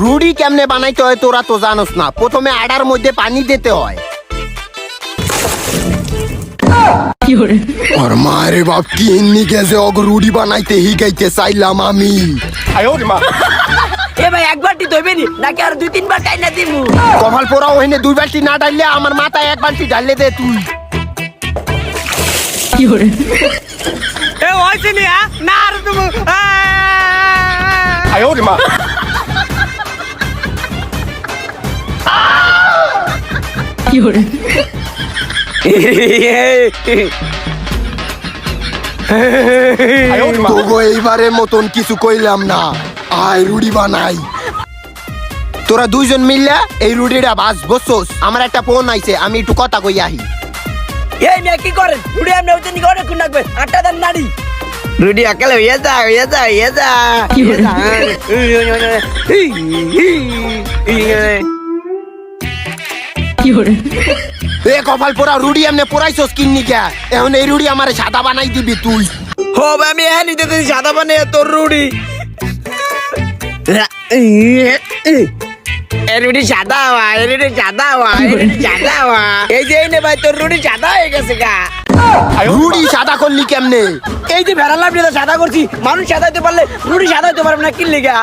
রুড়ি কেমনে বানাইতে হয় তোরা তো জানোস না। প্রথমে আডার মধ্যে পানি দিতে হয়। আর মারে বাপ কি এমনি গেছে অগ রুড়ি বানাইতে হিগাইতে চাইলাম আমি। এ ভাই একবার টি ধইবে নি? নাকি আর দুই না দিমু? কপাল পোড়া ওখানে দুই বালতি না ডাললে আমার মাথায় এক বালতি ঢাললে দে তুই। এ নি হ্যাঁ? না আর তুমি তোগো এইবারের মতন কিছু কইলাম না আয় রুড়ি বানাই তোরা দুইজন মিললে এই রুটিটা বাস বসছোস আমার একটা ফোন আইছে আমি একটু কথা কই আহি এই মেয়ে কি করেন রুডি আপনি হইতে নি করে কোন রাখবে আটটা দেন নাড়ি রুডি একালে হইয়া যা হইয়া যা হইয়া যা এ কপাল পোড়া রুড়ি এমনি পোড়াইছস কিন্নি কে? এখন এই রুড়ি আমার সাদা বানাই দিবি তুই। হবে আমি হ্যাঁ নিতে দিই সাদা বানিয়ে তোর রুডি। এর রুটি সাদা হওয়া এর রুটি সাদা হওয়া এর রুটি সাদা হওয়া এই যে এই নে ভাই তোর রুটি সাদা হয়ে গেছে গা। রুড়ি সাদা করলি কেমনে? এই যে ভেড়া লাভ সাদা করছি মানুষ সাদা হতে পারলে রুটি সাদা হতে পারবে না কিনলে গা।